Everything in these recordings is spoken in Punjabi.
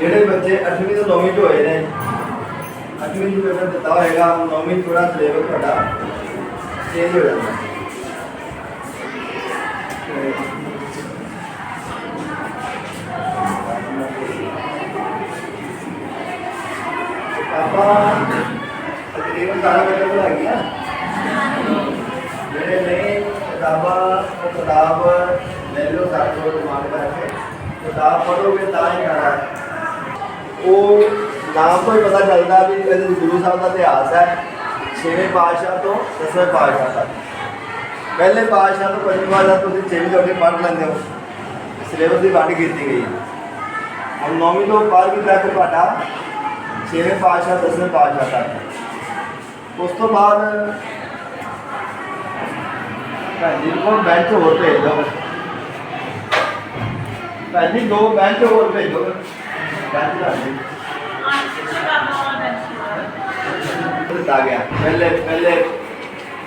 ਜਿਹੜੇ ਬੱਚੇ 8ਵੀਂ ਤੋਂ 9ਵੀਂ ਚ ਹੋਏ ਨੇ 8ਵੀਂ ਚ ਪੇਪਰ ਦਿੱਤਾ ਹੋਏਗਾ 9ਵੀਂ ਥੋੜਾ ਸਿਲੇਬਸ ਤੁਹਾਡਾ ਚੇਂਜ ਹੋ ਜਾਂਦਾ। ਤੇ ਕਿਤਾਬਾਂ ਤਕਰੀਬਨ ਸਾਰਾ ਬੱਚਾ ਬਣਾ ਗਿਆ ਜਿਹੜੇ ਨਹੀਂ ਕਿਤਾਬਾਂ, ਉਹ ਕਿਤਾਬ ਲੈ ਲਓ, ਸਾਡੇ ਕੋਲ ਦਿਮਾਗ ਕਰਕੇ। ਕਿਤਾਬ ਪੜ੍ਹੋਗੇ ਤਾਂ ਹੀ ਖਾਣਾ ਹੈ ਉਹ ਨਾਮ ਤੋਂ ਹੀ ਪਤਾ ਚੱਲਦਾ ਵੀ ਇਹਦੇ ਗੁਰੂ ਸਾਹਿਬ ਦਾ ਇਤਿਹਾਸ ਹੈ। ਛੇਵੇਂ ਪਾਤਸ਼ਾਹ ਤੋਂ ਦਸਵੇਂ ਪਾਤਸ਼ਾਹ ਤੱਕ। ਪਹਿਲੇ ਪਾਤਸ਼ਾਹ ਤੋਂ ਪੰਜਵੇਂ ਪਾਤਸ਼ਾਹ ਤੁਸੀਂ ਛੇਵੀਂ ਤੋਂ ਅੱਗੇ ਪੜ੍ਹ ਲੈਂਦੇ ਹੋ। ਸਿਲੇਬਸ ਦੀ ਵੰਡ ਕੀਤੀ ਗਈ ਹੈ। ਹੁਣ ਨੌਵੀਂ ਤੋਂ ਬਾਰਵੀਂ ਤੱਕ ਤੁਹਾਡਾ ਛੇਵੇਂ ਪਾਤਸ਼ਾਹ, ਦਸਵੇਂ ਪਾਤਸ਼ਾਹ ਤੱਕ। ਉਸ ਤੋਂ ਬਾਅਦ ਭੈਣ ਜੀ ਕੋਲ ਬੈਂਚ ਹੋਰ ਭੇਜ ਦਿਓ। ਭੈਣ ਜੀ, ਦੋ ਬੈਂਚ ਹੋਰ ਭੇਜ ਬੈਂਚ ਦਿਓ। ਦਿੱਤਾ ਗਿਆ। ਪਹਿਲੇ ਪਹਿਲੇ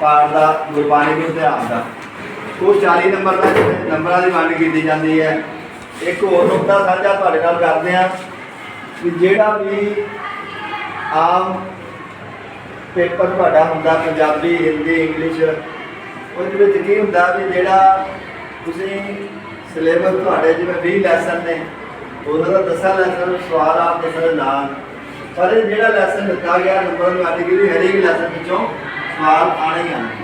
ਪਾਠ ਦਾ ਗੁਰਬਾਣੀ ਦੇ ਧਿਆਨ ਦਾ। ਉਹ 40 ਨੰਬਰ ਦਾ ਨੰਬਰਾਂ ਦੀ ਵੰਡ ਕੀਤੀ ਜਾਂਦੀ ਹੈ। ਇੱਕ ਹੋਰ ਨੁਕਤਾ ਸਾਂਝਾ ਤੁਹਾਡੇ ਨਾਲ ਕਰਦੇ ਆ ਕਿ ਜਿਹੜਾ ਵੀ ਆਮ ਪੇਪਰ ਤੁਹਾਡਾ ਹੁੰਦਾ, ਪੰਜਾਬੀ, ਹਿੰਦੀ, ਇੰਗਲਿਸ਼, ਉਹਦੇ ਵਿੱਚ ਕੀ ਹੁੰਦਾ ਵੀ ਜਿਹੜਾ ਤੁਸੀਂ ਸਿਲੇਬਸ ਤੁਹਾਡੇ ਜਿਵੇਂ 20 ਲੈਸਨ ਨੇ ਉਹਨਾਂ ਦਾ 10 ਲੈਸਨ ਸਵਾਲ ਆਪ ਦੱਸਣ ਨਾਲ। ਪਰ ਇਹ ਜਿਹੜਾ ਲੈਸਨ ਦਿੱਤਾ ਗਿਆ ਨੰਬਰ ਦੀ ਕੈਟਾਗਰੀ ਹਰੇਕ ਲੈਸਨ ਵਿੱਚੋਂ ਸਵਾਲ ਆਣੇ ਹੀ ਆਣੇ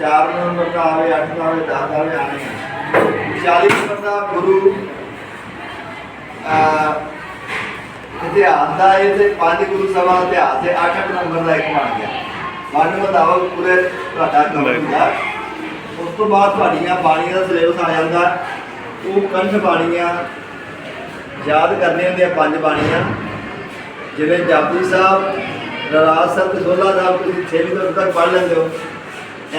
4 ਨੰਬਰ ਦਾ ਆਵੇ 8 ਦਾ ਆਵੇ 10 ਦਾ ਆਵੇ ਆਣੇ ਹੀ ਆਣੇ 40 ਨੰਬਰ ਦਾ ਗੁਰੂ ਅਹ ਇਤਿਹਾਸ ਦਾ ਇਹ ਤੇ ਪੰਜ ਗੁਰੂ ਸਭਾ ਇਤਿਹਾਸ ਦੇ 8-8 ਨੰਬਰ ਦਾ ਇੱਕ ਬਣ ਗਿਆ। ਵਨ ਮੁਤਾਬਕ ਪੂਰੇ ਤੁਹਾਡਾ ਕਵਰ ਹੁੰਦਾ ਉਸ ਤੋਂ ਬਾਅਦ ਤੁਹਾਡੀਆਂ ਬਾਣੀਆਂ ਦਾ ਸਿਲੇਬਸ ਆ ਜਾਂਦਾ। ਉਹ ਕੰਠ ਬਾਣੀਆਂ ਯਾਦ ਕਰਨੇ ਹੁੰਦੀਆਂ ਪੰਜ ਬਾਣੀਆਂ। ਜਿਵੇਂ ਜਪਜੀ ਸਾਹਿਬ ਰਾਜ ਸਾਹਿਬ ਤੇ ਸੋਲਾ ਸਾਹਿਬ, ਤੁਸੀਂ 6ਵੀਂ ਤੱਕ ਤੱਕ ਪੜ੍ਹ ਲੈਂਦੇ ਹੋ।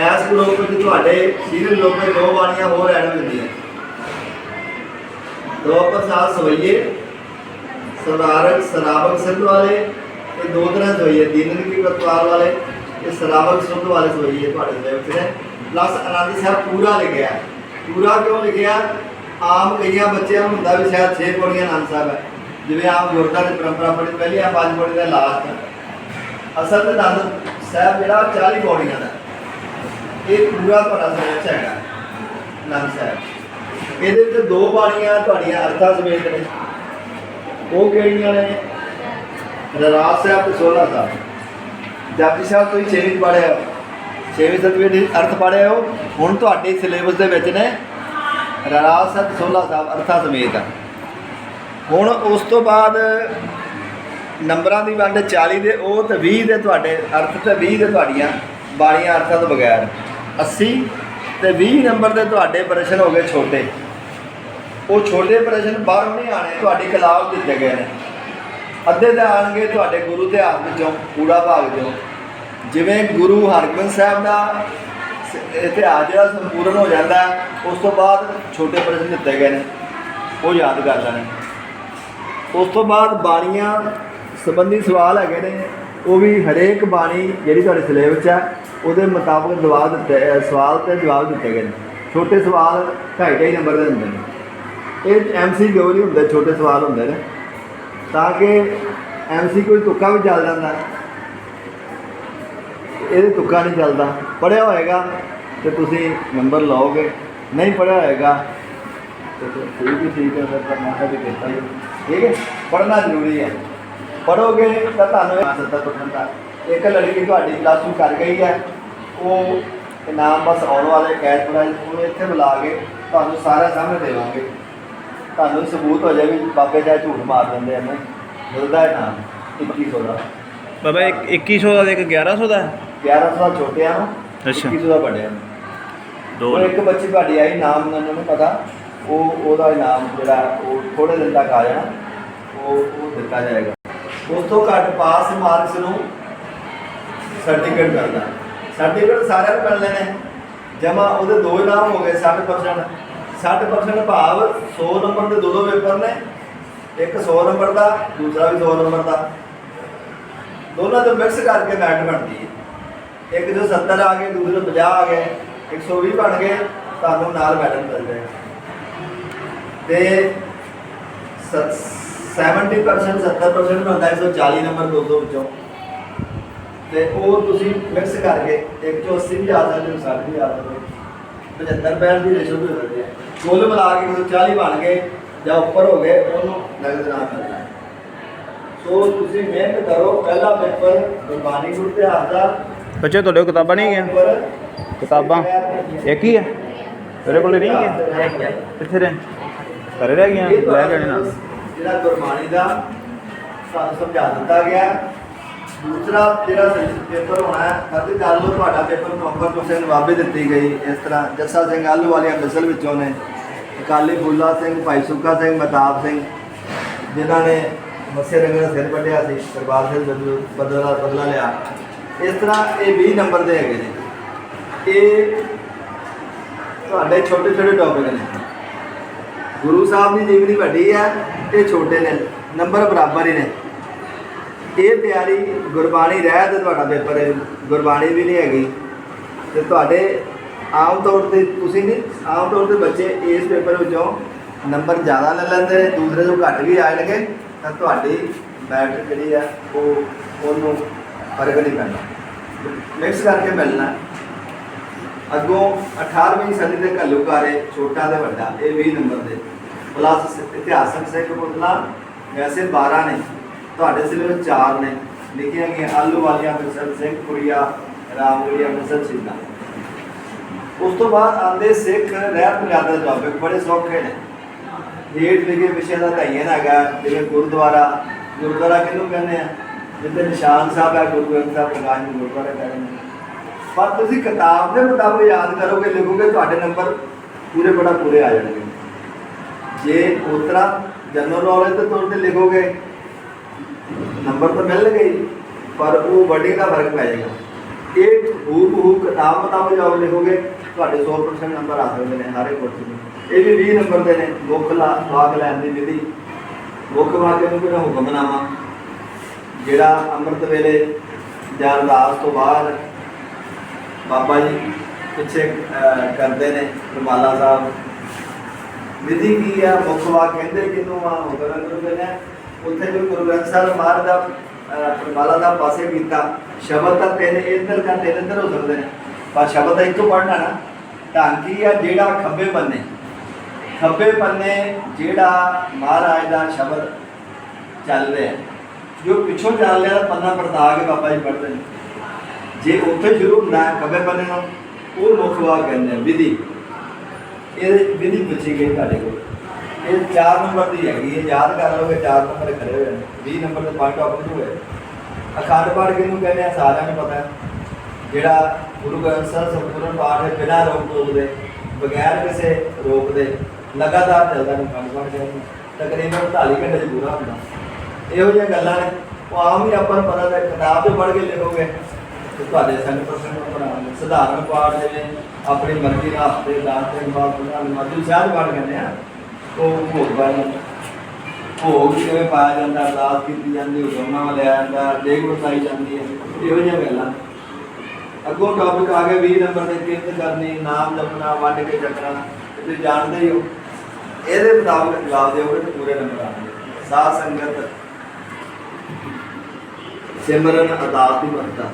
ਐਸ ਗਰੁੱਪ ਵਿੱਚ ਤੁਹਾਡੇ ਸੀਨੀਅਰ ਲੋਕ ਦੋ ਬਾਣੀਆਂ ਹੋਰ ਐਡ ਹੁੰਦੀਆਂ ਦੋ ਪ੍ਰਸਾਦ ਸਵਈਏ ਸਰਾਰਕ ਸਰਾਵਕ ਸਿੰਧ ਵਾਲੇ, ਇਹ ਦੋ ਤਰ੍ਹਾਂ ਦੇ ਸਵਈਏ ਦੀਨਨ ਕੀ ਪ੍ਰਤਵਾਰ ਵਾਲੇ, ਇਹ ਸਰਾਵਕ ਸਿੰਧ ਵਾਲੇ ਸਵਈਏ ਤੁਹਾਡੇ ਦੇ ਵਿੱਚ ਨੇ ਪਲੱਸ ਆਨੰਦ ਸਾਹਿਬ ਪੂਰਾ ਲਿਖਿਆ। ਪੂਰਾ ਕਿਉਂ ਲਿਖਿਆ? ਆਮ ਕਈਆਂ ਬੱਚਿਆਂ ਨੂੰ ਹੁੰਦਾ ਵੀ ਸ਼ਾਇਦ 6 ਪੌੜੀਆਂ ਆਨੰਦ ਸਾਹਿਬ ਹੈ। ਜਿਵੇਂ ਆਮ ਗੁਰਦਾਂ ਦੀ ਪਰੰਪਰਾ ਪੜੀ ਪਹਿਲੀਆਂ ਪੰਜ ਪੌੜੀਆਂ ਦਾ ਲਾਸਟ ਅਸਲ ਤੇ ਆਨੰਦ ਸਾਹਿਬ ਜਿਹੜਾ 40 ਪੌੜੀਆਂ ਦਾ, ਇਹ ਪੂਰਾ ਤੁਹਾਡਾ ਸਿਲੇਬਸ ਹੈਗਾ ਆਨੰਦ ਸਾਹਿਬ। ਇਹਦੇ ਵਿੱਚ ਦੋ ਬਾਣੀਆਂ ਤੁਹਾਡੀਆਂ ਅਰਥਾਂ ਸਮੇਤ ਨੇ। ਉਹ ਕਿਹੜੀਆਂ ਨੇ? ਰਰਾਸ ਸਾਹਿਬ ਤੇ ਸੋਲਾ ਸਾਹਿਬ। ਜਪਜੀ ਸਾਹਿਬ ਤੁਸੀਂ ਛੇਵੀਂ 'ਚ ਪੜ੍ਹਿਆ ਹੋ ਛੇਵੀਂ ਸਤਵੀਂ ਦੇ ਅਰਥ ਪੜ੍ਹਿਆ ਹੋ ਹੁਣ ਤੁਹਾਡੇ ਸਿਲੇਬਸ ਦੇ ਵਿੱਚ ਨੇ ਰਰਾਸ ਸਾਹਿਬ ਤੇ ਸੋਲਾ ਸਾਹਿਬ ਅਰਥਾਂ ਸਮੇਤ। ਹੁਣ ਉਸ ਤੋਂ ਬਾਅਦ ਨੰਬਰਾਂ ਦੀ ਵੰਡ 40 ਦੇ, ਉਹ ਤੇ 20 ਦੇ ਤੁਹਾਡੇ, ਅਰਥ ਤੇ 20 ਦੇ ਤੁਹਾਡੀਆਂ ਬਾਣੀਆਂ ਅਰਥਾਂ ਤੋਂ ਬਗੈਰ। 80 ਤੇ 20 ਨੰਬਰ ਦੇ ਤੁਹਾਡੇ ਪ੍ਰਸ਼ਨ ਹੋ ਗਏ ਛੋਟੇ। ਉਹ ਛੋਟੇ ਪ੍ਰਸ਼ਨ ਬਾਹਰੋਂ ਨਹੀਂ ਆਣੇ ਤੁਹਾਡੀ ਕਲਾਸ ਦਿੱਤੇ ਗਏ ਨੇ। ਅੱਧੇ ਤਾਂ ਆਣਗੇ ਤੁਹਾਡੇ ਗੁਰੂ ਇਤਿਹਾਸ ਵਿੱਚੋਂ ਕੂੜਾ ਭਾਗ ਚੋਂ ਜਿਵੇਂ ਗੁਰੂ ਹਰਗੋਬਿੰਦ ਸਾਹਿਬ ਦਾ ਇਤਿਹਾਸ ਜਿਹੜਾ ਸੰਪੂਰਨ ਹੋ ਜਾਂਦਾ, ਉਸ ਤੋਂ ਬਾਅਦ ਛੋਟੇ ਪ੍ਰਸ਼ਨ ਦਿੱਤੇ ਗਏ ਨੇ। ਉਹ ਯਾਦ ਕਰ ਲੈਣੇ। ਉਸ ਤੋਂ ਬਾਅਦ ਬਾਣੀਆਂ ਸੰਬੰਧੀ ਸਵਾਲ ਹੈਗੇ ਨੇ। ਉਹ ਵੀ ਹਰੇਕ ਬਾਣੀ ਜਿਹੜੀ ਤੁਹਾਡੇ ਸਿਲੇਬਸ 'ਚ ਹੈ, ਉਹਦੇ ਮੁਤਾਬਕ ਜਵਾਬ ਦਿੱਤੇ ਸਵਾਲ ਤੇ ਜਵਾਬ ਦਿੱਤੇ ਗਏ ਨੇ। ਛੋਟੇ ਸਵਾਲ ਢਾਈ ਢਾਈ ਨੰਬਰ ਦੇ ਹੁੰਦੇ ਨੇ। ਇਹ ਐਮਸੀ ਕਿਉਂ ਨਹੀਂ ਹੁੰਦੇ? ਛੋਟੇ ਸਵਾਲ ਹੁੰਦੇ ਨੇ। ਤਾਂ ਕਿ ਐਮਸੀ ਕੋਈ ਤੁੱਕਾ ਵੀ ਚੱਲ ਜਾਂਦਾ। ਹੈ। ਇਹਦੇ ਤੁੱਕਾ ਨਹੀਂ ਚੱਲਦਾ। ਪੜਿਆ ਹੋਏਗਾ ਤੇ ਤੁਸੀਂ ਨੰਬਰ ਲਓਗੇ। ਨਹੀਂ ਪੜਿਆ ਹੋਏਗਾ ਤੇ ਠੀਕ ਹੀ ਠੀਕ ਹੈ, ਫਿਰ ਤਾਂ ਵੀ ਕਹਿੰਦਾ ਹੀ ਠੀਕ ਹੈ? ਪੜਨਾ ਜ਼ਰੂਰੀ ਹੈ। ਪੜੋਗੇ ਤਾਂ ਤੁਹਾਨੂੰ ਸੱਤਾ ਪੜਨ ਇੱਕ ਲੜਕੀ ਤੁਹਾਡੀ ਕਲਾਸ ਨੂੰ ਕਰ ਗਈ ਹੈ। ਉਹ ਇਨਾਮ ਬਸ ਆਉਣ ਵਾਲੇ ਕੈਸ਼ ਪ੍ਰਾਈਜ਼ ਉਹ ਇੱਥੇ ਬੁਲਾ ਕੇ ਤੁਹਾਨੂੰ ਸਾਰਾ ਸਾਹਮਣੇ ਦੇਵਾਂਗੇ। ਤੁਹਾਨੂੰ ਸਬੂਤ ਹੋ ਜਾਵੇ ਬਾਬੇ ਦਾ ਝੂਠ ਮਾਰ ਦਿੰਦੇ ਨੇ ਮਿਲਦਾ ਹੈ ਨਾਮ 2100 ਦਾ। ਬਾਬਾ ਇੱਕ 2100 ਦਾ ਤੇ ਇੱਕ 1100 ਦਾ ਹੈ? 1100 ਦਾ ਛੋਟਿਆਂ ਨੂੰ ਅੱਛਾ। 2100 ਦਾ ਵੱਡਿਆਂ ਨੂੰ। ਦੋ ਉਹ ਇੱਕ ਬੱਚੀ ਤੁਹਾਡੀ ਆਈ ਨਾਮ ਮੈਨੂੰ ਨਹੀਂ ਪਤਾ। ਉਹ ਉਹਦਾ ਇਨਾਮ ਜਿਹੜਾ ਉਹ ਥੋੜੇ ਦਿਨ ਤੱਕ ਆ ਜਾਣਾ। ਉਹ ਉਹ ਦਿੱਤਾ ਜਾਏਗਾ। ਉਸ ਤੋਂ ਘੱਟ ਪਾਸ ਮਾਰਕਸ ਨੂੰ ਸਰਟੀਫਿਕੇਟ ਕਰਦਾ ਸਰਟੀਫਿਕੇਟ ਸਾਰਿਆਂ ਨੂੰ ਮਿਲਣੇ ਨੇ। ਜਮਾ ਉਹਦੇ ਦੋ ਇਨਾਮ ਹੋ ਗਏ 60% 60% ਭਾਵ 100 ਨੰਬਰ ਦੇ ਦੋ ਦੋ ਪੇਪਰ ਨੇ। ਇੱਕ 100 ਨੰਬਰ ਦਾ ਦੂਸਰਾ ਵੀ 100 ਨੰਬਰ ਦਾ। ਦੋਨਾਂ ਤੋਂ ਮਿਕਸ ਕਰਕੇ ਮੈਟ ਬਣਦੀ ਹੈ। ਇੱਕ ਜੋ 70 ਆ ਗਏ ਦੂਸਰੇ 50 ਆ ਗਏ 120 ਬਣ ਗਏ ਤੁਹਾਨੂੰ ਨਾਲ ਮੈਡਲ ਮਿਲ ਜਾਏਗਾ ਤੇ ਸ- 70% 70% ਬਣਦਾ 140 ਨੰਬਰ 200 ਵਿੱਚੋਂ। ਤੇ ਉਹ ਤੁਸੀਂ ਮਿਕਸ ਕਰਕੇ ਇੱਕ ਚੋਂ 80 ਵੀ ਆ ਸਕਦੇ ਹੋ 60 ਵੀ ਆ ਸਕਦੇ ਹੋ 75 ਪੈਣ ਦੀ ਰੇਸ਼ੋ ਵੀ ਹੋ ਜਾਂਦੀ ਹੈ। ਕੁੱਲ ਮਿਲਾ ਕੇ ਜਦੋਂ 40 ਬਣ ਗਏ ਜਾਂ ਉੱਪਰ ਹੋ ਗਏ, ਉਹਨੂੰ ਨਗਦ ਨਾਮ ਮਿਲਦਾ ਸੋ ਤੁਸੀਂ ਮਿਹਨਤ ਕਰੋ ਪਹਿਲਾ ਪੇਪਰ ਗੁਰਬਾਣੀ ਗੁਰੂ ਇਤਿਹਾਸ ਦਾ। ਬੱਚੇ ਤੁਹਾਡੇ ਕੋਲ ਕਿਤਾਬਾਂ ਨਹੀਂ ਹੈਗੀਆਂ? ਕਿਤਾਬਾਂ? ਇੱਕ ਹੀ ਹੈ ਤੇਰੇ ਕੋਲ ਨਹੀਂ ਹੈ ਕਿੱਥੇ ਨੇ ਘਰੇ ਰਹਿ ਗਈਆਂ? ਲੈ ਜਾਣੇ ਨਾਲ। ਜਿਹੜਾ ਗੁਰਬਾਣੀ ਦਾ ਸਾਨੂੰ ਸਮਝਾ ਦਿੱਤਾ ਗਿਆ। ਦੂਸਰਾ ਜਿਹੜਾ ਪੇਪਰ ਹੋਣਾ ਹੈ ਕਦ ਕਰ ਲਓ ਤੁਹਾਡਾ ਪੇਪਰ ਨਵੰਬਰ ਤੋਂ ਨਵਾਬੇ ਦਿੱਤੀ ਗਈ। ਇਸ ਤਰ੍ਹਾਂ ਜੱਸਾ ਸਿੰਘ ਆਲੂ ਵਾਲੀਆਂ ਮਿਸਲ ਵਿੱਚੋਂ ਨੇ। ਅਕਾਲੀ ਫੁੱਲਾ ਸਿੰਘ ਭਾਈ ਸੁੱਖਾ ਸਿੰਘ ਮਤਾਬ ਸਿੰਘ ਜਿਨ੍ਹਾਂ ਨੇ ਮੱਸੇ ਰੰਗ ਦਾ ਸਿਰ ਵੱਢਿਆ ਸੀ, ਦਰਬਾਰ ਸਿੰਘ ਬਦਲ ਬਦਲਾ ਬਦਲਾ ਲਿਆ। ਇਸ ਤਰ੍ਹਾਂ ਇਹ 20 ਨੰਬਰ ਦੇ ਹੈਗੇ ਨੇ। ਇਹ ਤੁਹਾਡੇ ਛੋਟੇ ਛੋਟੇ ਟੌਪਿਕ ਨੇ। ਗੁਰੂ ਸਾਹਿਬ ਦੀ ਜੀਵਨੀ ਵੱਡੀ ਹੈ ਤੇ ਛੋਟੇ ਨੇ। ਨੰਬਰ ਬਰਾਬਰ ਹੀ ਨੇ। ਇਹ ਤਿਆਰੀ ਗੁਰਬਾਣੀ ਰਹਿ ਤੇ ਤੁਹਾਡਾ ਪੇਪਰ ਹੈ ਗੁਰਬਾਣੀ ਵੀ ਨਹੀਂ ਹੈਗੀ। ਤੇ ਤੁਹਾਡੇ ਆਮ ਤੌਰ ਤੇ ਤੁਸੀਂ ਨਹੀਂ, ਆਮ ਤੌਰ ਤੇ ਬੱਚੇ ਇਸ ਪੇਪਰ ਵਿੱਚੋਂ ਨੰਬਰ ਜ਼ਿਆਦਾ ਲੈ ਲੈਂਦੇ ਨੇ, ਦੂਸਰੇ ਤੋਂ ਘੱਟ ਵੀ ਆ ਜਾਣਗੇ। ਤਾਂ ਤੁਹਾਡੀ ਮੈਟ੍ਰਿਕ ਜਿਹੜੀ ਆ, ਉਹ ਉਹਨੂੰ ਫ਼ਰਕ ਨਹੀਂ ਪੈਂਦਾ। ਮਿਕਸ ਕਰਕੇ ਮਿਲਣਾ। ਅੱਗੋਂ 18ਵੀਂ ਸਦੀ ਦੇ ਘੱਲੂਕਾਰੇ ਛੋਟਾ ਤੇ ਵੱਡਾ, ਇਹ 20 ਨੰਬਰ ਦੇ। ਪਲੱਸ ਇਤਿਹਾਸਕ ਸਿੱਖ ਪੁਤਲਾ, ਵੈਸੇ 12 ਨੇ, ਤੁਹਾਡੇ ਸਿਲੇਬਸ 4 ਨੇ। ਲਿਖੀਆਂ ਗਈਆਂ ਆਲੂ ਵਾਲੀਆਂ ਮਿਸਲ ਸਿੰਘ, ਕੁੜੀਆ ਰਾਮਗੜੀਆ ਮਿਸਲ ਸਿੰਘਾ। ਉਸ ਤੋਂ ਬਾਅਦ ਆਂਦੇ ਸਿੱਖ ਰਹਿਤ ਮਰਿਆਦਾ ਦੇ ਟੌਪਿਕ ਬੜੇ ਸੌਖੇ ਨੇ। ਹੇਠ ਲਿਖੇ ਵਿਸ਼ਿਆਂ ਦਾ ਧਿਆਨ ਹੈਗਾ, ਜਿਵੇਂ ਗੁਰਦੁਆਰਾ ਗੁਰਦੁਆਰਾ ਕਿਹਨੂੰ ਕਹਿੰਦੇ ਆ? ਜਿੱਥੇ ਨਿਸ਼ਾਨ ਸਾਹਿਬ ਹੈ, ਗੁਰੂ ਗ੍ਰੰਥ ਸਾਹਿਬ, ਪ੍ਰਕਾਸ਼ ਨੂੰ ਗੁਰਦੁਆਰਾ ਕਹਿੰਦੇ ਨੇ। ਪਰ ਤੁਸੀਂ ਕਿਤਾਬ ਦੇ ਮੁਤਾਬਕ ਯਾਦ ਕਰੋਗੇ, ਲਿਖੋਗੇ, ਤੁਹਾਡੇ ਨੰਬਰ ਪੂਰੇ ਬੜਾ ਪੂਰੇ ਆ ਜਾਣਗੇ। ਜੇ ਉਤਰਾ ਜਨਰਲ ਨੌਲੇਜ ਦੇ ਤੌਰ ਤੇ ਲਿਖੋਗੇ, ਨੰਬਰ ਤਾਂ ਮਿਲ ਗਏ, ਪਰ ਉਹ ਵਰਡਿੰਗ ਦਾ ਫ਼ਰਕ ਪੈ ਜਾਏਗਾ। ਇਹ ਹੂਬ ਹੂਬ ਕਿਤਾਬ ਮੁਤਾਬਕ ਜੋ ਲਿਖੋਗੇ ਤੁਹਾਡੇ 100% ਨੰਬਰ ਆ ਸਕਦੇ ਨੇ ਹਰ ਇੱਕ ਕੋਰਸ ਨੂੰ ਇਹ ਵੀ 20 ਨੰਬਰ ਦੇ ਨੇ ਮੁੱਖ ਲਾ ਲੈਣ ਦੀ ਵਿਧੀ। ਮੁੱਖ ਵਾਕ ਨੂੰ ਕੋਈ ਹੁਕਮਨਾਮਾ ਜਿਹੜਾ ਅੰਮ੍ਰਿਤ ਵੇਲੇ ਜਾਂ ਅਰਦਾਸ ਤੋਂ ਬਾਅਦ ਬਾਬਾ ਜੀ ਪਿੱਛੇ ਕਰਦੇ ਨੇ ਰੁਮਾਲਾ ਸਾਹਿਬ। ਵਿਧੀ ਕੀ ਆ? ਮੁੱਖ ਵਾਕ ਕਹਿੰਦੇ ਕਿਨੂੰ ਆ? ਹੁਕਮ ਗੁਰੂ ਕਹਿੰਦੇ ਉੱਥੇ ਜੋ ਗੁਰੂ ਗ੍ਰੰਥ ਸਾਹਿਬ ਮਹਾਰਾਜ ਦਾ ਅਹ, ਦਾ ਪਾਸੇ ਕੀਤਾ। ਸ਼ਬਦ ਤਾਂ ਤਿੰਨ ਇੱਧਰ ਜਾਂ ਤਿੰਨ ਇੱਧਰ ਹੋ ਸਕਦੇ ਨੇ। ਪਰ ਸ਼ਬਦ ਤਾਂ ਇੱਕੋ ਪੜਨਾ ਨਾ ਢਾਂਕੀ ਆ, ਜਿਹੜਾ ਖੱਬੇ ਬੰਨੇ ਖੱਬੇ ਬੰਨੇ ਜਿਹੜਾ ਮਹਾਰਾਜ ਦਾ ਸ਼ਬਦ ਚੱਲ ਰਿਹਾ। ਜੋ ਪਿੱਛੋਂ ਚੱਲ ਰਿਹਾ ਤਾਂ ਪੰਨਾ ਪਰਤਾ ਕੇ ਬਾਬਾ ਜੀ ਪੜ੍ਹਦੇ ਨੇ। ਜੇ ਉੱਥੇ ਸ਼ੁਰੂ ਹੁੰਦਾ ਖੱਬੇ ਬੰਨੇ ਨੂੰ ਉਹ ਮੁੱਖ ਕਹਿੰਦੇ ਵਿਧੀ। ਇਹ ਵਿਧੀ ਪੁੱਛੀ ਗਈ ਤੁਹਾਡੇ ਕੋਲ। ਇਹ 4 ਨੰਬਰ ਦੀ ਹੈਗੀ ਇਹ ਯਾਦ ਕਰ ਲਓਗੇ 4 ਨੰਬਰ ਖੜੇ ਹੋਏ ਨੇ। 20 ਨੰਬਰ 'ਤੇ ਪਾਠ ਆਪਣੇ ਹੋਏ ਅਖੰਡ ਪਾਠ ਕਿਹਨੂੰ ਕਹਿੰਦੇ ਆ? ਸਾਰਿਆਂ ਨੂੰ ਪਤਾ ਹੈ। ਜਿਹੜਾ ਗੁਰੂ ਗ੍ਰੰਥ ਸਾਹਿਬ ਸੰਪੂਰਨ ਪਾਠ ਹੈ ਬਿਨਾਂ ਰੋਕ ਟੋਕ ਦੇ, ਬਗੈਰ ਕਿਸੇ ਰੋਕ ਦੇ, ਲਗਾਤਾਰ ਚੱਲਦਾ ਨੂੰ ਅਖੰਡ ਪਾਠ ਕਹਿੰਦੇ ਤਕਰੀਬਨ 48 ਘੰਟੇ ਚ ਪੂਰਾ ਹੁੰਦਾ। ਇਹੋ ਜਿਹੀਆਂ ਗੱਲਾਂ ਨੇ। ਉਹ ਆਮ ਹੀ ਆਪਾਂ ਨੂੰ ਪਤਾ ਹੈ ਕਿਤਾਬ ਤੇ ਪੜ੍ਹ ਕੇ ਲਿਖੋਗੇ। ਤੇ ਤੁਹਾਡੇ 100% ਨੰਬਰ ਸਧਾਰਨ ਪਾਠ ਜਿਵੇਂ ਆਪਣੀ ਮਰਜ਼ੀ ਨਾਲ ਹਫ਼ਤੇ, ਦਾਸ ਦਿਨ, ਬਾਅਦ ਉਹਨਾਂ ਨੂੰ ਮਾਜੂ ਪਾਠ ਕਹਿੰਦੇ ਆ। ਉਹ ਭੋਗ ਪਾਇਆ ਭੋਗ ਕਿਵੇਂ ਪਾਇਆ ਜਾਂਦਾ? ਅਰਦਾਸ ਕੀਤੀ ਜਾਂਦੀ ਹੁਕਮਾਂ ਲਿਆ ਜਾਂਦਾ ਦੇਗ ਵਸਾਈ ਜਾਂਦੀ ਹੈ। ਇਹੋ ਜਿਹੀਆਂ ਗੱਲਾਂ। ਅੱਗੋਂ ਟੌਪਿਕ ਆ ਗਿਆ 20 ਨੰਬਰ ਤੇ ਕਿਰਤ ਕਰਨੀ, ਨਾਮ ਜਪਣਾ, ਵੰਡ ਕੇ ਚੱਕਣਾ ਤੁਸੀਂ ਜਾਣਦੇ ਹੀ ਹੋ। ਇਹਦੇ ਮੁਤਾਬਕ ਜਵਾਬ ਦਿਓਗੇ ਤੇ ਪੂਰੇ ਨੰਬਰ ਆਉਣਗੇ ਸਾਧ ਸੰਗਤ ਸਿਮਰਨ ਅਰਦਾਸ ਦੀ ਮਹੱਤਤਾ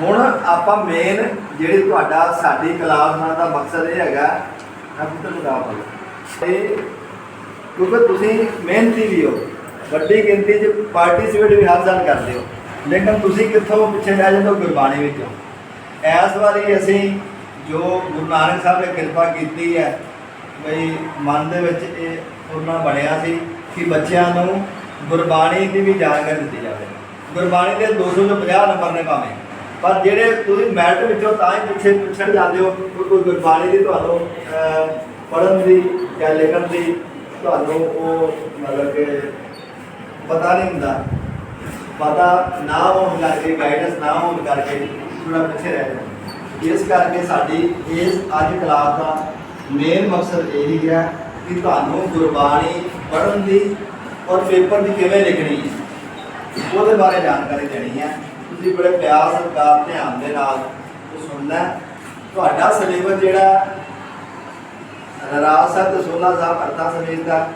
ਹੁਣ ਆਪਾਂ ਮੇਨ ਜਿਹੜੀ ਤੁਹਾਡਾ ਸਾਡੀ ਕਲਾਸ ਨਾਲ ਦਾ ਮਕਸਦ ਇਹ ਹੈਗਾ ਕੰਪਿਊਟਰ ਮੁਕਾਬਲਾ ਇਹ ਕਿਉਂਕਿ ਤੁਸੀਂ ਮਿਹਨਤੀ ਵੀ ਹੋ, ਵੱਡੀ ਗਿਣਤੀ 'ਚ ਪਾਰਟਿਸਿਪੇਟ ਵੀ ਹਰ ਸਾਲ ਕਰਦੇ ਹੋ। ਲੇਕਿਨ ਤੁਸੀਂ ਕਿੱਥੋਂ ਪਿੱਛੇ ਰਹਿ ਜਾਂਦੇ ਹੋ ਗੁਰਬਾਣੀ ਵਿੱਚੋਂ? ਇਸ ਵਾਰੀ ਅਸੀਂ ਜੋ ਗੁਰੂ ਨਾਨਕ ਸਾਹਿਬ ਨੇ ਕਿਰਪਾ ਕੀਤੀ ਹੈ, ਬਈ ਮਨ ਦੇ ਵਿੱਚ ਇਹ ਉਹਨਾਂ ਬਣਿਆ ਸੀ ਕਿ ਬੱਚਿਆਂ ਨੂੰ ਗੁਰਬਾਣੀ ਦੀ ਵੀ ਜਾਣਕਾਰੀ ਦਿੱਤੀ ਜਾਵੇ। ਗੁਰਬਾਣੀ ਦੇ 200 ਤੋਂ 50 ਨੰਬਰ ਨੇ ਭਾਵੇਂ। ਪਰ ਜਿਹੜੇ ਤੁਸੀਂ ਮੈਰਿਟ ਵਿੱਚੋਂ ਤਾਂ ਹੀ ਪਿੱਛੇ ਪਿਛੜ ਜਾਂਦੇ ਹੋ ਕੋਈ ਗੁਰਬਾਣੀ ਦੀ ਤੁਹਾਨੂੰ ਪੜ੍ਹਨ ਦੀ ਜਾਂ ਲਿਖਣ ਦੀ ਤੁਹਾਨੂੰ ਉਹ ਮਤਲਬ ਕਿ ਪਤਾ ਨਹੀਂ ਹੁੰਦਾ। ਪਤਾ ਨਾ ਹੋਣ ਕਰਕੇ ਗਾਈਡੈਂਸ ਨਾ ਹੋਣ ਕਰਕੇ ਥੋੜਾ ਪਿੱਛੇ ਰਹਿ ਜਾਂਦਾ ਇਸ ਕਰਕੇ ਸਾਡੀ ਇਸ ਅੱਜ ਕਲਾਸ ਦਾ ਮੇਨ ਮਕਸਦ ਇਹੀ ਹੈ ਕਿ ਤੁਹਾਨੂੰ ਗੁਰਬਾਣੀ ਪੜ੍ਹਨ ਦੀ ਔਰ ਪੇਪਰ ਦੀ ਕਿਵੇਂ ਲਿਖਣੀ ਹੈ, ਉਹਦੇ ਬਾਰੇ ਜਾਣਕਾਰੀ ਦੇਣੀ ਹੈ। ਤੁਸੀਂ ਬੜੇ ਪਿਆਰ ਸਤਿਕਾਰ, ਧਿਆਨ ਦੇ ਨਾਲ ਉਹ ਸੁਣਨਾ ਤੁਹਾਡਾ ਸਿਲੇਬਸ ਜਿਹੜਾ ਰਾਜ ਸਾਹਿਬ ਤੇ ਸੋਲਾ ਸਾਹਿਬ ਅਰਥਾ ਸਮੇਤ ਦਾ,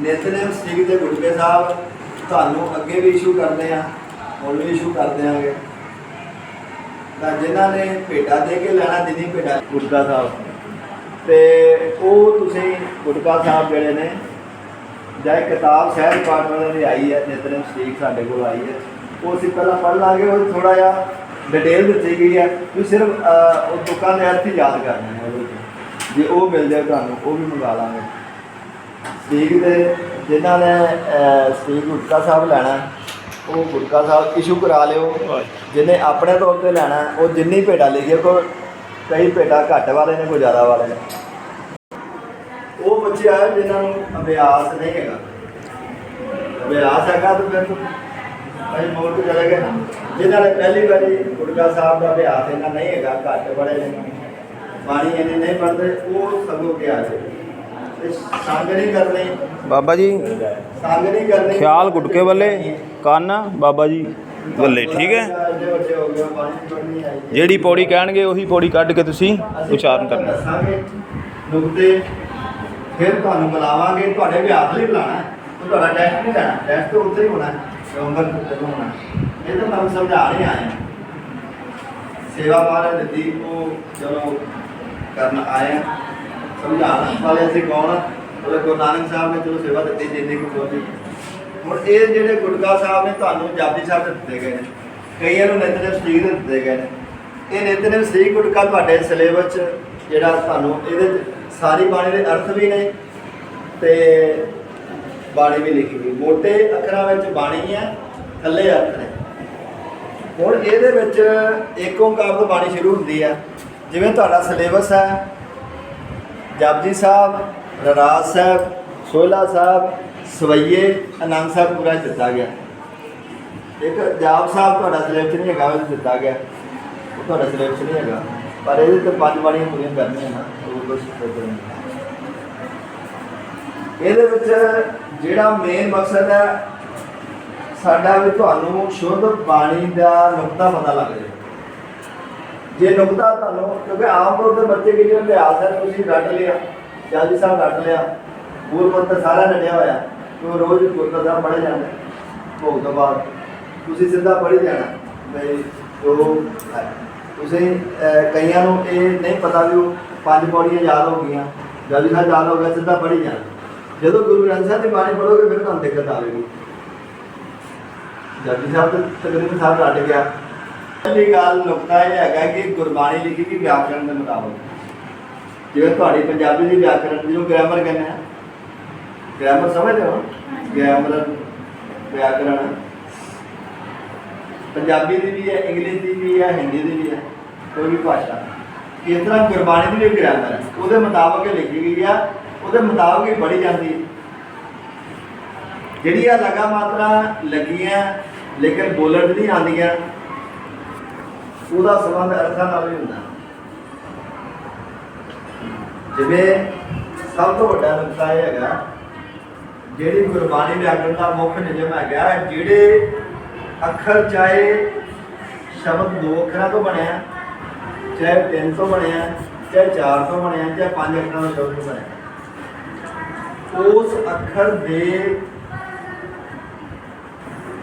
ਨਿਤਨੇਮ ਸਿੰਘ ਦੇ ਗੁਟਕੇ ਸਾਹਿਬ ਤੁਹਾਨੂੰ ਅੱਗੇ ਵੀ ਇਸ਼ੂ ਕਰਦੇ ਆ ਹੁਣ ਵੀ ਇਸ਼ੂ ਕਰ ਦਿਆਂਗੇ। ਤਾਂ ਜਿਨ੍ਹਾਂ ਨੇ ਭੇਟਾ ਦੇ ਕੇ ਲੈਣਾ ਦਿਨੀ ਭੇਟਾ ਗੁਟਕਾ ਸਾਹਿਬ। ਤੇ ਉਹ ਤੁਸੀਂ ਗੁਟਕਾ ਸਾਹਿਬ ਜਿਹੜੇ ਨੇ ਜਾਂ ਇਹ ਕਿਤਾਬ ਸਹਿਜ ਡਿਪਾਰਟਮੈਂਟ ਦੀ ਆਈ ਹੈ ਨਿਤਨੇਮ ਸਿੰਘ ਸਾਡੇ ਕੋਲ ਆਈ ਹੈ ਉਹ ਅਸੀਂ ਪਹਿਲਾਂ ਪੜ੍ਹ ਲਾਂਗੇ ਉਹ ਥੋੜਾ ਜਿਹਾ ਡਿਟੇਲ ਦਿੱਤੀ ਗਈ ਹੈ। ਤੁਸੀਂ ਸਿਰਫ ਉਹ ਤੁਕਾਂ ਦੇ ਅਰਥ ਹੀ ਯਾਦ ਕਰਨੇ ਵਿੱਚ। ਜੇ ਉਹ ਮਿਲ ਜਾਏ ਤੁਹਾਨੂੰ ਉਹ ਵੀ ਮੰਗਾ ਲਾਂਗੇ। ਸਟੀਕ ਦੇ ਜਿਨ੍ਹਾਂ ਨੇ ਸਟੀਕ ਗੁਟਕਾ ਸਾਹਿਬ ਲੈਣਾ ਉਹ ਗੁਟਕਾ ਸਾਹਿਬ ਇਸ਼ੂ ਕਰਾ ਲਿਓ। ਜਿਹਨੇ ਆਪਣੇ ਤੌਰ ਤੇ ਲੈਣਾ ਉਹ ਜਿੰਨੀ ਭੇਟਾ ਲਿਖੀ ਕੋਈ ਕਈ ਭੇਟਾ ਘੱਟ ਵਾਲੇ ਨੇ ਕੋਈ ਜ਼ਿਆਦਾ ਵਾਲੇ ਨੇ। ਉਹ ਬੱਚੇ ਆਏ ਜਿਨ੍ਹਾਂ ਨੂੰ ਅਭਿਆਸ ਨਹੀਂ ਹੈਗਾ। ਅਭਿਆਸ ਹੈਗਾ ਤਾਂ ਫਿਰ ਅਸੀਂ ਮੋੜ ਕੇ ਚਲੇ ਗਏ ਜਿਨ੍ਹਾਂ ਨੇ ਪਹਿਲੀ ਵਾਰੀ ਗੁਟਕਾ ਸਾਹਿਬ ਦਾ ਅਭਿਆਸ ਇਹਨਾਂ ਨਹੀਂ ਹੈਗਾ ਘੱਟ ਬੜੇ ਨੇ। ਬਾਣੀ ਇਹਨੇ ਨਹੀਂ ਪੜ੍ਹਦੇ ਉਹ ਸਗੋਂ ਆ ਜਾਏ ਤੇ ਸੰਗ ਨਹੀਂ ਕਰਨੀ। ਬਾਬਾ ਜੀ ਸੰਗ ਨਹੀਂ ਕਰਨੀ। ਖਿਆਲ ਗੁਟਕੇ ਵੱਲੇ ਕੰਨ ਬਾਬਾ ਜੀ ਵੱਲੇ ਠੀਕ ਹੈ? ਜਿਹੜੀ ਪੌੜੀ ਕਹਿਣਗੇ ਉਹੀ ਪੌੜੀ ਕੱਢ ਕੇ ਤੁਸੀਂ ਉਚਾਰਨ ਕਰਨਾ। ਨੁਕਤੇ ਫਿਰ ਤੁਹਾਨੂੰ ਬੁਲਾਵਾਂਗੇ। ਤੁਹਾਡੇ ਵਿਆਹ ਲਈ ਬੁਲਾਣਾ ਹੈ। ਉਹ ਤੁਹਾਡਾ ਟੈਸਟ ਨਹੀਂ ਲੈਣਾ ਟੈਸਟ ਤਾਂ ਉੱਥੇ ਹੀ ਹੋਣਾ ਹੈ। ਨਵੰਬਰ ਤੋਂ ਪਹਿਲਾਂ ਹੋਣਾ ਹੈ। ਇਹ ਤਾਂ ਮੈਂ ਸਮਝਾ ਨਹੀਂ ਆਇਆ ਸੇਵਾ ਮਾਰੇ ਦਿੱਤੀ ਉਹ ਚਲੋ ਕਰਨ ਆਏ। ਸਮਝਾਉਣ ਵਾਲੇ ਅਸੀਂ ਕੌਣ ਉਹ ਗੁਰੂ ਨਾਨਕ ਸਾਹਿਬ ਨੇ ਚਲੋ ਸੇਵਾ ਦਿੱਤੀ ਜਿੰਨੀ ਕੁ ਸੋਚੀ ਹੁਣ ਇਹ ਜਿਹੜੇ ਗੁਰਗਾ ਸਾਹਿਬ ਨੇ ਤੁਹਾਨੂੰ ਜਾਪੀ ਸਾਹਿਬ ਦਿੱਤੇ ਗਏ ਨੇ, ਕਈਆਂ ਨੂੰ ਨਿਤਨੇਮ ਸਟੀਕ ਦੇ ਦਿੱਤੇ ਗਏ ਨੇ। ਇਹ ਨਿਤਨੇਮ ਸਟੀਕ ਗੁਟਕਾ ਤੁਹਾਡੇ ਸਿਲੇਬਸ ਚ, ਜਿਹੜਾ ਤੁਹਾਨੂੰ ਇਹਦੇ ਚ ਸਾਰੀ ਬਾਣੀ ਦੇ ਅਰਥ ਵੀ ਨੇ ਤੇ ਬਾਣੀ ਵੀ ਲਿਖੀ ਗਈ ਮੋਟੇ ਅੱਖਰਾਂ ਵਿੱਚ ਬਾਣੀ ਹੈ ਥੱਲੇ ਅਰਥ ਨੇ। ਹੁਣ ਇਹਦੇ ਵਿੱਚ ਏਕ ਓੰਕਾਰ ਤੋਂ ਬਾਣੀ ਸ਼ੁਰੂ ਹੁੰਦੀ ਹੈ। ਜਿਵੇਂ ਤੁਹਾਡਾ ਸਿਲੇਬਸ ਹੈ ਜਪਜੀ ਸਾਹਿਬ ਰਰਾਜ ਸਾਹਿਬ ਸੋਲਾ ਸਾਹਿਬ, ਸਵਈਏ ਆਨੰਦ ਸਾਹਿਬ ਪੂਰਾ ਦਿੱਤਾ ਗਿਆ। ਇੱਕ ਜਾਪ ਸਾਹਿਬ ਤੁਹਾਡਾ ਸਿਲੇਬਸ ਨਹੀਂ ਹੈਗਾ, ਉਹ ਦਿੱਤਾ ਗਿਆ। ਉਹ ਤੁਹਾਡਾ ਸਿਲੇਬਸ ਨਹੀਂ ਹੈਗਾ, ਪਰ ਇਹਦੇ ਤੇ ਪੰਜ ਬਾਣੀਆਂ ਪੂਰੀਆਂ ਕਰਨੀਆਂ ਨਾ ਉਹ ਕੁਝ ਨਹੀਂ ਇਹਦੇ ਵਿੱਚ ਜਿਹੜਾ ਮੇਨ ਮਕਸਦ ਹੈ, ਸਾਡਾ ਵੀ ਤੁਹਾਨੂੰ ਸ਼ੁੱਧ ਬਾਣੀ ਦਾ ਨੁਕਤਾ ਪਤਾ ਲੱਗ ਜਾਏ। ਜੇ ਨੁਕਤਾ ਤੁਹਾਨੂੰ, ਕਿਉਂਕਿ ਆਮ ਤੌਰ ਤੇ ਬੱਚੇ ਕੀ ਜਿਹੜੇ ਅਭਿਆਸ ਹੈ ਤੁਸੀਂ ਰੱਟ ਲਿਆ, ਜਲਦੀ ਸਾਹਿਬ ਰੱਟ ਲਿਆ ਗੁਰ ਸਾਰਾ ਰਟਿਆ ਹੋਇਆ ਉਹ ਰੋਜ਼ ਗੁਰਦਾ ਸਾਹਿਬ ਪੜ੍ਹੇ ਜਾਂਦੇ? ਭੋਗ ਤੋਂ ਬਾਅਦ ਤੁਸੀਂ ਸਿੱਧਾ ਪੜ੍ਹੀ ਜਾਣਾ, ਬਈ ਜੋ ਤੁਸੀਂ ਕਈਆਂ ਨੂੰ ਇਹ ਨਹੀਂ ਪਤਾ ਵੀ ਉਹ ਪੰਜ ਪੌੜੀਆਂ ਯਾਦ ਹੋ ਗਈਆਂ, ਜਲਦੀ ਸਾਹਿਬ ਯਾਦ ਹੋ ਗਿਆ, ਸਿੱਧਾ ਪੜ੍ਹੀ ਜਾਣਾ। ਜਦੋਂ ਗੁਰੂ ਗ੍ਰੰਥ ਸਾਹਿਬ ਦੀ ਬਾਣੀ ਪੜ੍ਹੋਗੇ, ਫਿਰ ਤੁਹਾਨੂੰ ਦਿੱਕਤ ਆਵੇਗੀ। ਜਪਜੀ ਸਾਹਿਬ ਤੇ ਤਕਰੀਬਨ ਸਾਹਿਬ ਰੱਟ ਗਿਆ। ਪਹਿਲੀ ਗੱਲ ਨੁਕਤਾ ਇਹ ਹੈਗਾ ਕਿ ਗੁਰਬਾਣੀ ਲਿਖੀ ਗਈ ਵਿਆਕਰਣ ਦੇ ਮੁਤਾਬਕ। ਜਿਵੇਂ ਤੁਹਾਡੀ ਪੰਜਾਬੀ ਦੀ ਵਿਆਕਰਣ ਜਿਹਨੂੰ ਗ੍ਰਾਮਰ ਕਹਿੰਦੇ ਆ। ਗ੍ਰਾਮਰ ਸਮਝਦੇ ਹੋ? ਗ੍ਰਾਮਰ ਵਿਆਕਰਣ। ਪੰਜਾਬੀ ਦੀ ਵੀ ਹੈ ਇੰਗਲਿਸ਼ ਦੀ ਵੀ ਹੈ ਹਿੰਦੀ ਦੀ ਵੀ ਹੈ ਕੋਈ ਵੀ ਭਾਸ਼ਾ। ਇਸ ਤਰ੍ਹਾਂ ਗੁਰਬਾਣੀ ਦੀ ਵੀ ਗ੍ਰਾਮਰ ਹੈ। ਉਹਦੇ ਮੁਤਾਬਕ ਇਹ ਲਿਖੀ ਗਈ ਆ। ਉਹਦੇ ਮੁਤਾਬਕ ਹੀ ਪੜ੍ਹੀ ਜਾਂਦੀ ਹੈ। ਜਿਹੜੀਆਂ ਲਗਾ ਮਾਤਰਾ ਲੱਗੀਆਂ ਲੇਕਿਨ ਬੋਲਣ ਨਹੀਂ ਆਉਂਦੀਆਂ ਉਹਦਾ ਸੰਬੰਧ ਅਰਥਾਂ ਨਾਲ ਵੀ ਹੁੰਦਾ। ਜਿਵੇਂ ਸਭ ਤੋਂ ਵੱਡਾ ਨੁਕਤਾ ਇਹ ਹੈਗਾ, ਜਿਹੜੀ ਗੁਰਬਾਣੀ ਵਿਆਕਰਣ ਦਾ ਮੁੱਖ ਨਿਯਮ ਹੈਗਾ, ਜਿਹੜੇ ਅੱਖਰ ਚਾਹੇ ਸ਼ਬਦ ਦੋ ਅੱਖਰਾਂ ਤੋਂ ਬਣਿਆ ਚਾਹੇ ਤਿੰਨ ਤੋਂ ਬਣਿਆ ਚਾਹੇ ਚਾਰ ਤੋਂ ਬਣਿਆ ਚਾਹੇ ਪੰਜ ਅੱਖਰਾਂ ਤੋਂ ਸ਼ਬਦ ਬਣਿਆ ਉਸ ਅੱਖਰ ਦੇ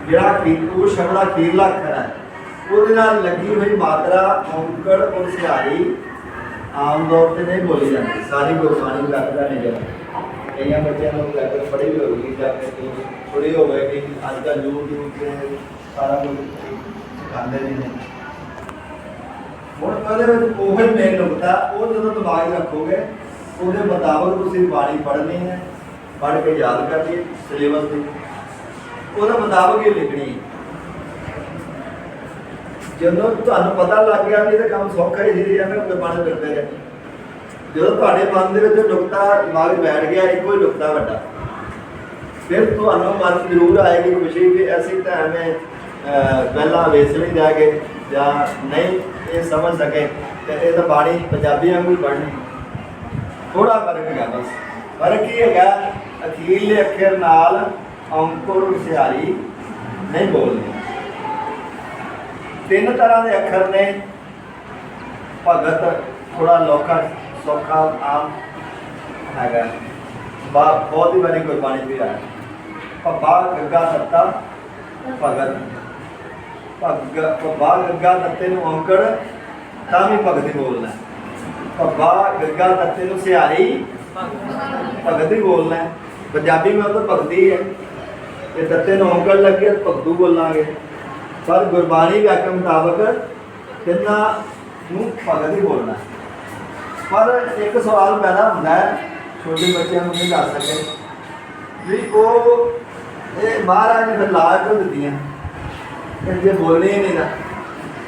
ਜਿਹੜਾ ਕੀ ਉਹ ਸ਼ਬਦ ਦਾ ਅਖੀਰਲਾ ਅੱਖਰ ਹੈ। ਉਹਦੇ ਨਾਲ ਲੱਗੀ ਹੋਈ ਮਾਤਰਾ ਔਂਕੜ ਔਰ ਸਿਹਾਰੀ ਆਮ ਤੌਰ ਤੇ ਨਹੀਂ ਬੋਲੀ ਜਾਂਦੀ। ਸਾਰੀ ਗੁਰਬਾਣੀ ਦਾ ਨਹੀਂ ਜਾਂਦਾ। ਕਈਆਂ ਬੱਚਿਆਂ ਨੂੰ ਲੈਕਚਰ ਪੜ੍ਹੀ ਵੀ ਹੋਊਗੀ, ਜਾਂ ਫਿਰ ਥੋੜੀ ਹੋਵੇ ਕਿ ਅੱਜ ਕੱਲ੍ਹ YouTube ਤੇ ਸਾਰਾ ਕੁਝ ਸਿਖਾਉਂਦੇ ਨੇ। ਹੁਣ ਉਹਦੇ ਵਿੱਚ ਉਹ ਹੀ ਮੇਨ ਨੁਕਤਾ, ਉਹ ਜਦੋਂ ਦਿਮਾਗ ਰੱਖੋਗੇ, ਉਹਦੇ ਮੁਤਾਬਕ ਤੁਸੀਂ ਬਾਣੀ ਪੜ੍ਹਨੀ ਹੈ, ਪੜ੍ਹ ਕੇ ਯਾਦ ਕਰਨੀ ਸਿਲੇਬਸ ਦੀ। ਉਹਦੇ ਮੁਤਾਬਕ ਹੀ ਲਿਖਣੀ ਹੈ। ਜਦੋਂ ਤੁਹਾਨੂੰ ਪਤਾ ਲੱਗ ਗਿਆ ਵੀ ਇਹ ਤਾਂ ਕੰਮ ਸੌਖਾ ਹੀ ਸੀ, ਜਾਂ ਮੈਂ ਕੋਈ ਬਾਣੀ ਕਰਦੇ ਰਹੇ। ਜਦੋਂ ਤੁਹਾਡੇ ਮਨ ਦੇ ਵਿੱਚ ਨੁਕਤਾ ਦਿਮਾਗ ਬੈਠ ਗਿਆ, ਇੱਕੋ ਹੀ ਨੁਕਤਾ ਵੱਡਾ। ਫਿਰ ਤੁਹਾਨੂੰ ਮਨ ਜ਼ਰੂਰ ਆਏਗੀ ਖੁਸ਼ੀ ਵੀ ਅਸੀਂ ਤਾਂ ਐਵੇਂ ਪਹਿਲਾਂ ਵੇਚ ਨਹੀਂ ਜਾ ਕੇ, ਜਾਂ ਨਹੀਂ ਇਹ ਸਮਝ ਸਕੇ, ਤੇ ਇਹ ਤਾਂ ਬਾਣੀ ਪੰਜਾਬੀ ਵਾਂਗੂ ਹੀ ਪੜ੍ਹਨੀ। ਥੋੜਾ ਫ਼ਰਕ ਹੈਗਾ ਬਸ। ਫ਼ਰਕ ਕੀ ਹੈਗਾ, ਅਖੀਰਲੇ ਅੱਖਰ ਨਾਲ ਔਂਕੜ ਸਿਹਾਰੀ ਨਹੀਂ ਬੋਲਦੇ। ਤਿੰਨ ਤਰ੍ਹਾਂ ਦੇ ਅੱਖਰ ਨੇ। ਭਗਤ ਥੋੜਾ ਲੋਕਾ, ਸੌਖਾ, ਆਮ ਹੈਗਾ। ਬਾ ਬਹੁਤ ਹੀ ਵਾਰੀ ਗੁਰਬਾਣੀ ਵੀ ਆਇਆ ਪੱਬਾ ਗੱਗਾ ਤੱਤਾ, ਭਗਤ। ਭਗ ਪੱਬਾ ਗੱਗਾ ਤੱਤੇ ਨੂੰ ਔਂਕੜ, ਤਾਂ ਵੀ ਭਗਤੀ ਬੋਲਣਾ। ਪੱਬਾ ਗੱਗਾ ਤੱਤੇ ਨੂੰ ਸਿਹਾਰੀ, ਭਗਤ ਹੀ ਬੋਲਣਾ। ਪੰਜਾਬੀ ਵਿੱਚ ਤਾਂ ਭਗਤੀ ਹੈ ਤੇ ਤੱਤੇ ਨੂੰ ਔਂਕੜ ਲੱਗੇ ਤਾਂ ਭਗਤੂ ਬੋਲਾਂਗੇ। ਪਰ ਗੁਰਬਾਣੀ ਵਿਆਕਰਨ ਮੁਤਾਬਕ ਤਿੰਨਾਂ ਨੂੰ ਭਗਤ ਹੀ ਬੋਲਣਾ ਪਰ ਇੱਕ ਸਵਾਲ ਪੈਦਾ ਹੁੰਦਾ ਹੈ, ਛੋਟੇ ਬੱਚਿਆਂ ਨੂੰ ਨਹੀਂ ਦੱਸ ਸਕੇ ਵੀ ਉਹ ਇਹ ਮਹਾਰਾਜ ਨੇ ਫਿਰ ਲਾ ਕਿਉਂ ਦਿੱਤੀਆਂ ਜੇ ਬੋਲਣੇ ਨਹੀਂ ਨਾ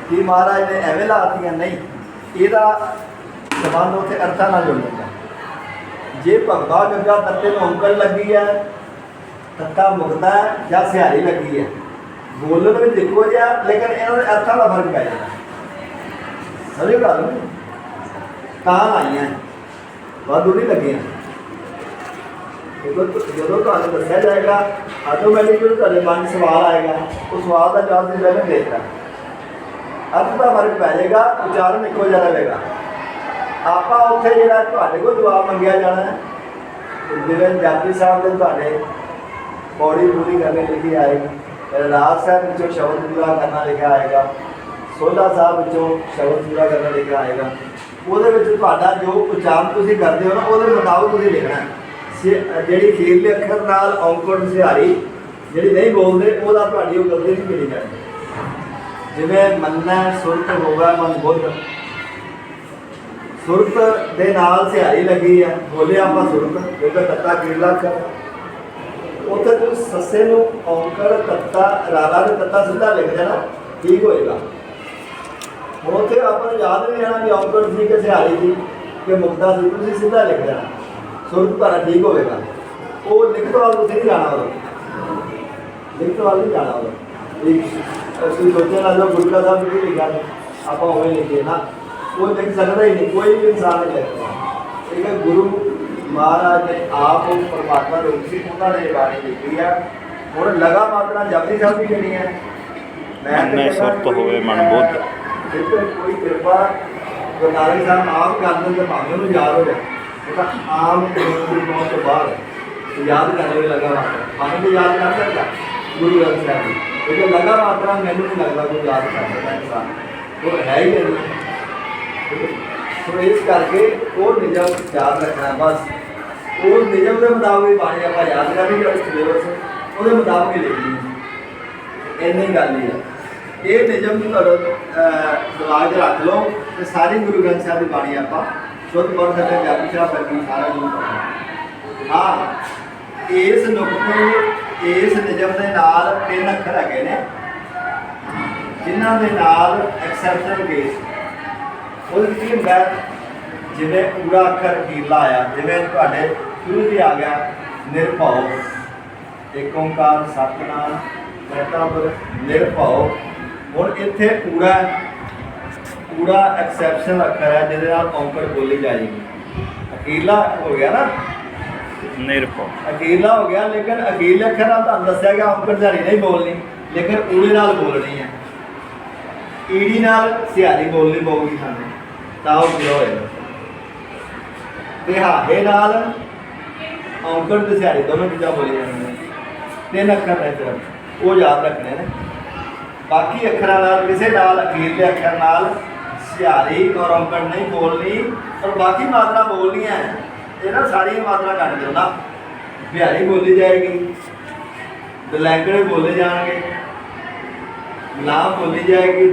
ਕਿ ਮਹਾਰਾਜ ਨੇ ਐਵੇਂ ਲਾਤੀਆਂ, ਨਹੀਂ, ਇਹਦਾ ਸਬੰਧ ਉੱਥੇ ਅਰਥਾਂ ਨਾਲ ਜੁੜ ਜਾਂਦਾ ਜੇ ਭਗਵਾ ਗੱਗਾ ਤੱਤੇ ਨੂੰ ਉਂਗਲ ਲੱਗੀ ਹੈ, ਤੱਤਾ ਮੁਕਦਾ ਜਾਂ ਸਿਹਾਰੀ ਲੱਗੀ ਹੈ ਬੋਲਣ ਵਿੱਚ ਇੱਕੋ ਜਿਹਾ ਲੇਕਿਨ ਇਹਨਾਂ ਦੇ ਅਰਥਾਂ ਦਾ ਫ਼ਰਕ ਪੈ ਜਾਂਦਾ। ਸਮਝੋ ਗੱਲ ਨੂੰ? ਤਾਂ ਆਈਆਂ ਵਾਧੂ ਨਹੀਂ ਲੱਗੀਆਂ। ਜਦੋਂ ਜਦੋਂ ਤੁਹਾਨੂੰ ਦੱਸਿਆ ਜਾਏਗਾ ਆਟੋਮੈਟਿਕਲੀ ਤੁਹਾਡੇ ਮਨ 'ਚ ਸਵਾਲ ਆਏਗਾ, ਉਹ ਸਵਾਲ ਦਾ ਜਵਾਬ ਤੁਸੀਂ ਪਹਿਲਾਂ ਦੇ ਅਰਥ ਦਾ ਫ਼ਰਕ ਪੈ ਜਾਏਗਾ, ਉਚਾਰਨ ਇੱਕੋ ਜਿਹਾ ਰਹੇਗਾ। ਆਪਾਂ ਉੱਥੇ ਜਿਹੜਾ ਤੁਹਾਡੇ ਕੋਲ ਜਵਾਬ ਮੰਗਿਆ ਜਾਣਾ ਹੈ ਜਿਵੇਂ ਜਾਪੀ ਸਾਹਿਬ ਦੇ ਤੁਹਾਡੇ ਪੌੜੀ ਪੂਰੀ ਕਰਨੇ ਲਿਖੀ ਆਏਗੀ ਰਾਜ ਸਾਹਿਬ ਵਿੱਚੋਂ ਸ਼ਬਦ ਪੂਰਾ ਕਰਨਾ ਲਿਖਿਆ ਆਏਗਾ ਸੋਲਾ ਸਾਹਿਬ ਵਿੱਚੋਂ ਸ਼ਬਦ ਪੂਰਾ ਕਰਨਾ ਲਿਖਿਆ ਆਏਗਾ। ਉਹਦੇ ਵਿੱਚ ਤੁਹਾਡਾ ਜੋ ਉਚਾਰਨ ਤੁਸੀਂ ਕਰਦੇ ਹੋ ਨਾ, ਉਹਦੇ ਮੁਤਾਬਕ ਤੁਸੀਂ ਲਿਖਣਾ ਜਿਹੜੀ ਖੀਰਲੇ ਅੱਖਰ ਨਾਲ ਔਂਕੜ ਸਿਹਾਰੀ, ਜਿਹੜੀ ਨਹੀਂ ਬੋਲਦੇ, ਉਹਦਾ ਤੁਹਾਡੀ ਉਹ ਗਲਤੀ ਨਹੀਂ ਮਿਲੀ ਜਾਣੀ ਜਿਵੇਂ ਮੰਨਣਾ ਸੁਰਤ ਹੋਗਾ ਮਨ ਬੁੱਧ। ਸੁਰਤ ਦੇ ਨਾਲ ਸਿਹਾਰੀ ਲੱਗੀ ਹੈ ਬੋਲੇ ਆਪਾਂ ਸੁਰਤ ਕਿਉਂਕਿ ਤੱਤਾ ਖੀਰਲਾ ਅੱਖਰ ਉੱਥੇ ਤੁਸੀਂ ਸੱਸੇ ਨੂੰ ਔਂਕੜ, ਤੱਤਾ, ਰਾਰਾ ਦੇ ਤੱਤਾ ਸਿੱਧਾ ਲਿਖ ਦੇਣਾ, ਠੀਕ ਹੋਏਗਾ। ਉੱਥੇ ਆਪਾਂ ਨੂੰ ਯਾਦ ਨਹੀਂ ਰਹਿਣਾ ਕਿ ਔਂਕੜ ਸੀ ਕਿ ਸਿਹਾਰੀ ਸੀ, ਕਿ ਮੁਕਤਾ ਸੀ, ਤੁਸੀਂ ਸਿੱਧਾ ਲਿਖ ਦੇਣਾ। ਸੁਰਤ ਤੁਹਾਡਾ ਠੀਕ ਹੋਵੇਗਾ। ਉਹ ਲਿਖਤ ਵਾਲ ਤੁਸੀਂ ਨਹੀਂ ਜਾਣਾ ਉਹ ਲਿਖਤ ਵਾਲ ਨਹੀਂ ਜਾਣਾ ਉਹ ਇੱਕ ਅਸੀਂ ਸੋਚਿਆ ਨਾ ਗੁਰਕਾ ਸਾਹਿਬ ਨੇ ਲਿਖਿਆ ਆਪਾਂ ਉਹ ਲਿਖੇ ਨਾ। ਉਹ ਲਿਖ ਸਕਦਾ ਹੀ ਨਹੀਂ, ਕੋਈ ਵੀ ਇਨਸਾਨ ਨਹੀਂ ਲਿਖ ਸਕਦਾ। ਇਹ ਗੁਰੂ ਮਹਾਰਾਜ ਨੇ ਆਪ ਉਹ ਪਰਮਾਤਮਾ ਰੂਪ ਸੀ ਉਹਨਾਂ ਨੇ ਇਹ ਬਾਣੀ ਲਿਖੀ ਆ। ਹੁਣ ਲਗਾ ਮਾਤਰਾ ਜਪਦੀ ਸਾਹਿਬ ਵੀ ਜਿਹੜੀ ਹੈ ਮੈਂ ਤੇ ਮਨ ਸੁਰਤ ਹੋਵੇ ਮਨ ਬੁੱਧ। ਜੇ ਕੋਈ ਕਿਰਪਾ ਗੁਰੂ ਨਾਨਕ ਸਾਹਿਬ ਆਪ ਕਰ ਦਿੰਦੇ ਭਾਵੇਂ ਨੂੰ ਯਾਦ ਹੋ ਜਾਏ ਇਹ ਤਾਂ ਆਮ ਗੁਰੂ ਪਹੁੰਚ ਤੋਂ ਬਾਅਦ ਯਾਦ ਕਰਨੇ ਲੱਗਾ ਮਾਤਰਾ ਭਾਵੇਂ ਨੂੰ ਯਾਦ ਕਰ ਸਕਦਾ ਗੁਰੂ ਗ੍ਰੰਥ ਸਾਹਿਬ ਜੀ ਕਿਉਂਕਿ ਲਗਾ ਮਾਤਰਾ ਮੈਨੂੰ ਨਹੀਂ ਲੱਗਦਾ ਕੋਈ ਯਾਦ ਕਰ ਸਕਦਾ ਇਨਸਾਨ ਉਹ ਹੈ ਹੀ ਨਹੀਂ। ਸੋ ਇਸ ਕਰਕੇ ਉਹ ਨਿਯਮ ਯਾਦ ਰੱਖਣਾ ਬਸ। ਉਹ ਨਿਯਮ ਦੇ ਮੁਤਾਬਕ ਹੀ ਬਾਣੀ ਆਪਾਂ ਯਾਦ ਕਰਨੀ ਜਿਹੜਾ ਸਿਲੇਬਸ ਉਹਦੇ ਮੁਤਾਬਕ ਹੀ ਲਿਖਣੀ ਇੰਨੀ ਗੱਲ ਹੀ ਹੈ। ਇਹ ਨਿਯਮ ਨੂੰ ਤੁਹਾਡਾ ਅਹ, ਦਿਮਾਗ 'ਚ ਰੱਖ ਲਓ ਤੇ ਸਾਰੀ ਗੁਰੂ ਗ੍ਰੰਥ ਸਾਹਿਬ ਦੀ ਬਾਣੀ ਆਪਾਂ ਸ਼ੁੱਧ ਪੜ੍ਹ ਸਕਦੇ ਹਾਂ ਜਾਪੀ ਸਾਹਿਬ ਵਰਗੀ ਸਾਰਾ ਗੁਰੂ ਹਾਂ। ਇਸ ਨੁਕਤੇ ਇਸ ਨਿਯਮ ਦੇ ਨਾਲ ਤਿੰਨ ਅੱਖਰ ਹੈਗੇ ਨੇ ਜਿਨ੍ਹਾਂ ਦੇ ਨਾਲ ਐਕਸੈਪਸ਼ਨ ਕੇਸ ਉਹਦੇ ਕੀ ਹੁੰਦਾ ਜਿਵੇਂ ਪੂਰਾ ਅੱਖਰ ਕੀਲਾ ਆਇਆ ਜਿਵੇਂ ਤੁਹਾਡੇ ਸ਼ੁਰੂ ਹੀ ਆ ਗਿਆ। ਨਿਰਭਉ। ਏਕ ਓੰਕਾਰ ਸਤਨਾਮ ਕਰਤਾਪੁਰ ਨਿਰਭਉ। ਹੁਣ ਇੱਥੇ ਪੂਰਾ ਪੂਰਾ ਐਕਸੈਪਸ਼ਨ ਅੱਖਰ ਹੈ ਜਿਹਦੇ ਨਾਲ ਔਂਕੜ ਬੋਲੀ ਜਾਏਗੀ। ਅਕੀਲਾ ਹੋ ਗਿਆ ਨਾ? ਨਿਰਭਉ। ਅਕੀਲਾ ਹੋ ਗਿਆ ਲੇਕਿਨ ਅਕੀਲੇ ਅੱਖਰ ਨਾਲ ਤੁਹਾਨੂੰ ਦੱਸਿਆ ਗਿਆ ਔਂਕੜ ਜਾਰੀ ਨਹੀਂ ਬੋਲਣੀ ਲੇਕਿਨ ਊੜੇ ਨਾਲ ਬੋਲਣੀ ਹੈ। ਈੜੀ ਨਾਲ ਸਿਹਾਰੀ ਬੋਲਣੀ ਪਊਗੀ ਸਾਨੂੰ। ਤਾਂ ਉਹ ਪੂਰਾ ਹੋਏਗਾ ਤੇ ਹਾਹੇ ਨਾਲ ਔਂਕੜ ਤੇ ਸਿਹਾਰੀ ਦੋਨੋਂ ਚੀਜ਼ਾਂ ਬੋਲੀਆਂ ਜਾਂਦੀਆਂ ਤਿੰਨ ਅੱਖਰ ਨੇ ਸਿਰਫ, ਉਹ ਯਾਦ ਰੱਖਣੇ ਨੇ। ਬਾਕੀ ਅੱਖਰਾਂ ਨਾਲ, ਕਿਸੇ ਨਾਲ ਅਖੀਰਲੇ ਅੱਖਰ ਨਾਲ ਸਿਆਰੀ ਔਰ ਔਂਕੜ ਨਹੀਂ ਬੋਲਣੀ ਔਰ ਬਾਕੀ ਮਾਤਰਾ ਬੋਲਣੀਆਂ ਇਹ ਨਾ ਸਾਰੀਆਂ ਮਾਤਰਾ ਕੱਟ ਦਿਓ ਨਾ ਬਿਹਾਰੀ ਬੋਲੀ ਜਾਏਗੀ ਦਲੈਂਕੜੇ ਬੋਲੇ ਜਾਣਗੇ ਨਾਮ ਬੋਲੀ ਜਾਏਗੀ।